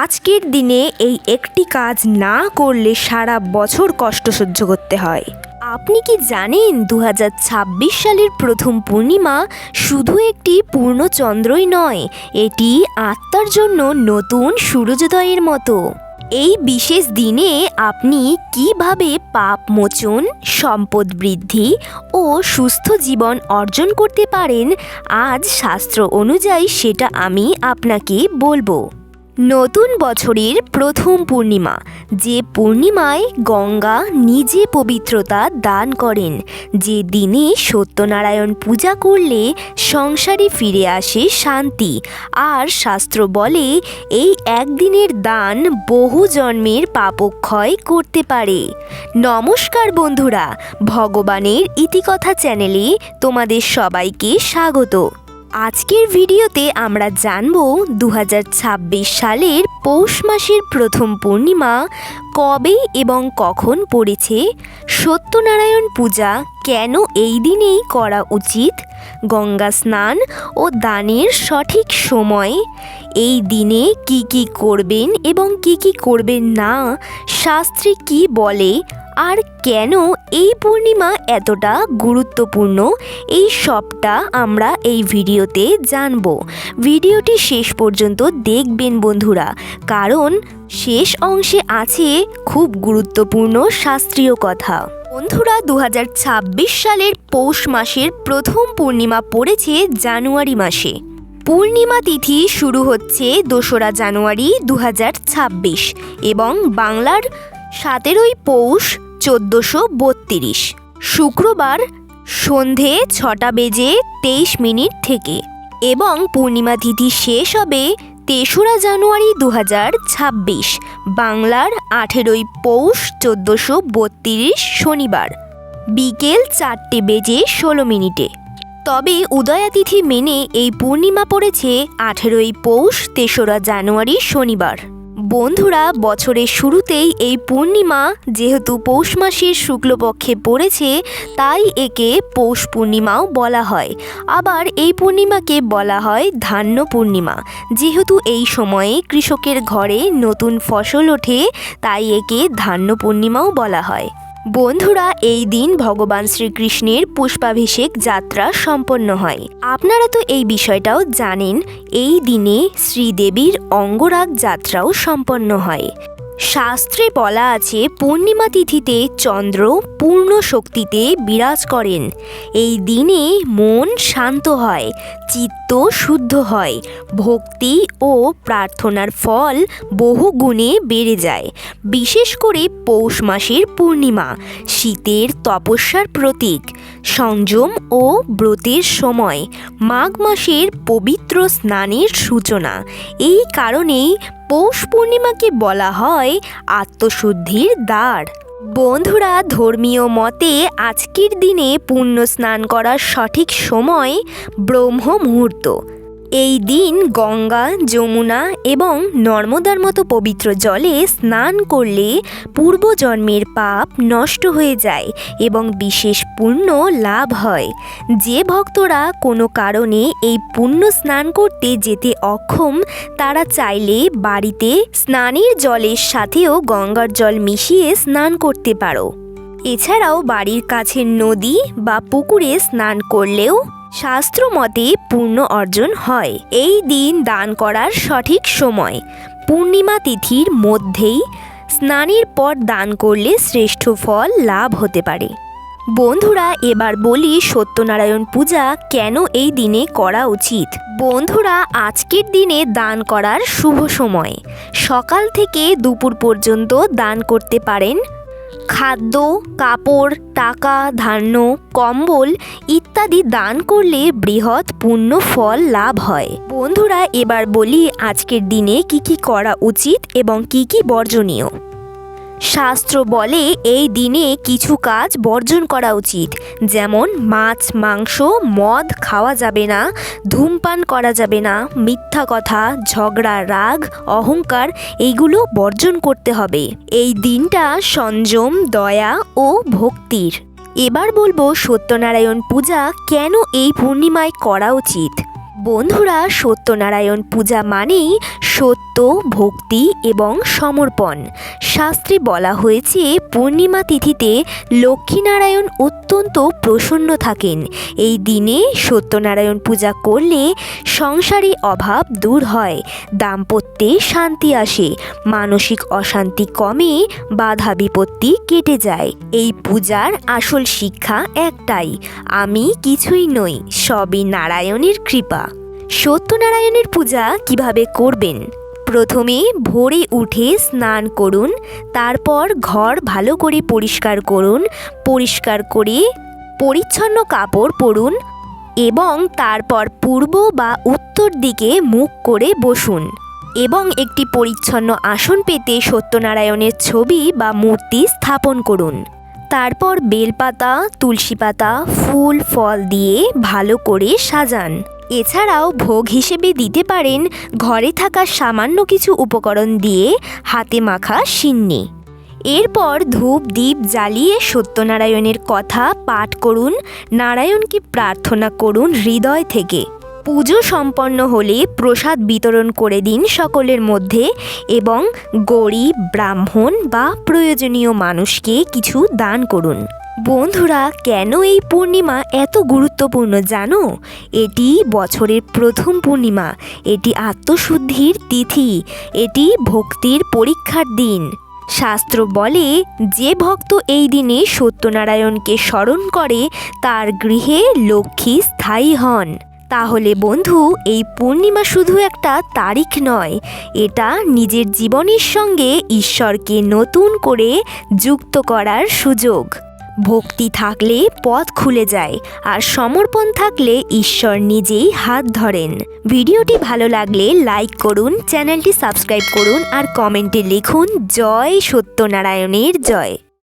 আজকের দিনে এই একটি কাজ না করলে সারা বছর কষ্ট সহ্য করতে হয়। আপনি কি জানেন দু হাজার ছাব্বিশ সালের প্রথম পূর্ণিমা শুধু একটি পূর্ণচন্দ্রই নয়, এটি আত্মার জন্য নতুন সূর্যোদয়ের মতো? এই বিশেষ দিনে আপনি কীভাবে পাপ মোচন, সম্পদ বৃদ্ধি ও সুস্থ জীবন অর্জন করতে পারেন, আজ শাস্ত্র অনুযায়ী সেটা আমি আপনাকে বলব। নতুন বছরের প্রথম পূর্ণিমা, যে পূর্ণিমায় গঙ্গা নিজে পবিত্রতা দান করেন। যে দিনে সত্যনারায়ণ পূজা করলে সংসারে ফিরে আসে শান্তি। আর শাস্ত্র বলে, এই একদিনের দান বহু জন্মের পাপক্ষয় করতে পারে। নমস্কার বন্ধুরা, ভগবানের ইতিকথা চ্যানেলে তোমাদের সবাইকে স্বাগত। আজকের ভিডিওতে আমরা জানব দু হাজার ছাব্বিশ সালের পৌষ মাসের প্রথম পূর্ণিমা কবে এবং কখন পড়েছে, সত্যনারায়ণ পূজা কেন এই দিনেই করা উচিত, গঙ্গা স্নান ও দানের সঠিক সময়, এই দিনে কি কি করবেন এবং কি কি করবেন না, শাস্ত্রে কি বলে আর কেন এই পূর্ণিমা এতটা গুরুত্বপূর্ণ? এই সবটা আমরা এই ভিডিওতে জানব। ভিডিওটি শেষ পর্যন্ত দেখবেন বন্ধুরা, কারণ শেষ অংশে আছে খুব গুরুত্বপূর্ণ শাস্ত্রীয় কথা। বন্ধুরা দু হাজার ছাব্বিশ সালের পৌষ মাসের প্রথম পূর্ণিমা পড়েছে জানুয়ারি মাসে। পূর্ণিমা তিথি শুরু হচ্ছে দোসরা জানুয়ারি দু হাজার ছাব্বিশ এবং বাংলার সতেরোই পৌষ চোদ্দোশো বত্রিশ। শুক্রবার সন্ধে ছটা বেজে তেইশ মিনিট থেকে এবং পূর্ণিমা তিথি শেষ হবে তেসরা জানুয়ারি দু ছাব্বিশ, বাংলার আঠেরোই পৌষ চোদ্দোশো বত্রিশ শনিবার, বিকেল চারটে বেজে ষোলো মিনিটে। তবে উদয়াতিথি মেনে এই পূর্ণিমা পড়েছে আঠেরোই পৌষ তেসরা জানুয়ারি শনিবার। বন্ধুরা, বছরের শুরুতেই এই পূর্ণিমা যেহেতু পৌষ মাসের শুক্লপক্ষে পড়েছে, তাই একে পৌষ পূর্ণিমাও বলা হয়। আবার এই পূর্ণিমাকে বলা হয় ধান্য পূর্ণিমা। যেহেতু এই সময়ে কৃষকের ঘরে নতুন ফসল ওঠে, তাই একে ধান্য পূর্ণিমাও বলা হয়। বন্ধুরা, এই দিন ভগবান শ্রীকৃষ্ণের পুষ্পাভিষেক যাত্রা সম্পন্ন হয়। আপনারা তো এই বিষয়টাও জানেন, এই দিনে শ্রীদেবীর অঙ্গরাগ যাত্রাও সম্পন্ন হয়। শাস্ত্রে বলা আছে, পূর্ণিমা তিথিতে চন্দ্র পূর্ণ শক্তিতে বিরাজ করেন। এই দিনে মন শান্ত হয়, চিত্ত শুদ্ধ হয়, ভক্তি ও প্রার্থনার ফল বহু গুণে বেড়ে যায়। বিশেষ করে পৌষ মাসের পূর্ণিমা, শীতের তপস্যার প্রতীক। সংযম ও ব্রতের সময়, মাঘ মাসের পবিত্র স্নানের সূচনা। এই কারণেই পৌষ পূর্ণিমাকে বলা হয় আত্মশুদ্ধির দ্বার। বন্ধুরা, ধর্মীয় মতে আজকের দিনে পুণ্য স্নান করার সঠিক সময় ব্রহ্ম মুহূর্ত এই দিন গঙ্গা, যমুনা এবং নর্মদার মতো পবিত্র জলে স্নান করলে পূর্বজন্মের পাপ নষ্ট হয়ে যায় এবং বিশেষ পুণ্য লাভ হয়। যে ভক্তরা কোনো কারণে এই পুণ্য স্নান করতে যেতে অক্ষম, তারা চাইলে বাড়িতে স্নানের জলের সাথেও গঙ্গার জল মিশিয়ে স্নান করতে পারো। এছাড়াও বাড়ির কাছের নদী বা পুকুরে স্নান করলেও শাস্ত্র মতে পূর্ণ অর্জন হয়। এই দিন দান করার সঠিক সময়। পূর্ণিমা তিথির মধ্যেই স্নানের পর দান করলে শ্রেষ্ঠ ফল লাভ হতে পারে। বন্ধুরা, এবার বলি সত্যনারায়ণ পূজা কেন এই দিনে করা উচিত? বন্ধুরা, আজকের দিনে দান করার শুভ সময়। সকাল থেকে দুপুর পর্যন্ত দান করতে পারেন খাদ্য, কাপড়, টাকা, ধান্য, কম্বল ইত্যাদি দান করলে বৃহৎ পূর্ণ ফল লাভ হয়। বন্ধুরা, এবার বলি আজকের দিনে কি কি করা উচিত এবং কি কি বর্জনীয়। শাস্ত্র বলে এই দিনে কিছু কাজ বর্জন করা উচিত। যেমন মাছ, মাংস, মদ খাওয়া যাবে না, ধূমপান করা যাবে না, মিথ্যা কথা, ঝগড়া, রাগ, অহংকার এইগুলো বর্জন করতে হবে। এই দিনটা সংযম, দয়া ও ভক্তির। এবার বলব সত্যনারায়ণ পূজা কেন এই পূর্ণিমায় করা উচিত? বন্ধুরা, সত্যনারায়ণ পূজা মানেই সত্য, ভক্তি এবং সমর্পণ। শাস্ত্রে বলা হয়েছে, পূর্ণিমা তিথিতে লক্ষ্মীনারায়ণ অত্যন্ত প্রসন্ন থাকেন। এই দিনে সত্যনারায়ণ পূজা করলে সংসারে অভাব দূর হয়, দাম্পত্যে শান্তি আসে, মানসিক অশান্তি কমে, বাধা বিপত্তি কেটে যায়। এই পূজার আসল শিক্ষা একটাই, আমি কিছুই নই, সবই নারায়ণের কৃপা। সত্যনারায়ণের পূজা কীভাবে করবেন? প্রথমে ভোরে উঠে স্নান করুন, তারপর ঘর ভালো করে পরিষ্কার করুন, পরিষ্কার করে পরিচ্ছন্ন কাপড় পরুন এবং তারপর পূর্ব বা উত্তর দিকে মুখ করে বসুন এবং একটি পরিচ্ছন্ন আসন পেতে সত্যনারায়ণের ছবি বা মূর্তি স্থাপন করুন। তারপর বেলপাতা, তুলসী পাতা, ফুল, ফল দিয়ে ভালো করে সাজান। এছাড়াও ভোগ হিসেবে দিতে পারেন ঘরে থাকা সামান্য কিছু উপকরণ দিয়ে হাতে মাখা সিন্নি। এরপর ধূপ দ্বীপ জ্বালিয়ে সত্যনারায়ণের কথা পাঠ করুন, নারায়ণকে প্রার্থনা করুন হৃদয় থেকে। পুজো সম্পন্ন হলে প্রসাদ বিতরণ করে দিন সকলের মধ্যে এবং গরিব, ব্রাহ্মণ বা প্রয়োজনীয় মানুষকে কিছু দান করুন। বন্ধুরা, কেন এই পূর্ণিমা এত গুরুত্বপূর্ণ জানো? এটি বছরের প্রথম পূর্ণিমা। এটি আত্মশুদ্ধির তিথি। এটি ভক্তির পরীক্ষার দিন। শাস্ত্র বলে, যে ভক্ত এই দিনে সত্যনারায়ণকে স্মরণ করে, তার গৃহে লক্ষ্মী স্থায়ী হন। তাহলে বন্ধু, এই পূর্ণিমা শুধু একটা তারিখ নয়। এটা নিজের জীবনের সঙ্গে ঈশ্বরকে নতুন করে যুক্ত করার সুযোগ। ভক্তি থাকলে পথ খুলে যায় আর সমর্পণ থাকলে ঈশ্বর নিজেই হাত ধরেন। ভিডিওটি ভালো লাগলে লাইক করুন, চ্যানেলটি সাবস্ক্রাইব করুন আর কমেন্টে লিখুন, জয় সত্যনারায়ণের জয়।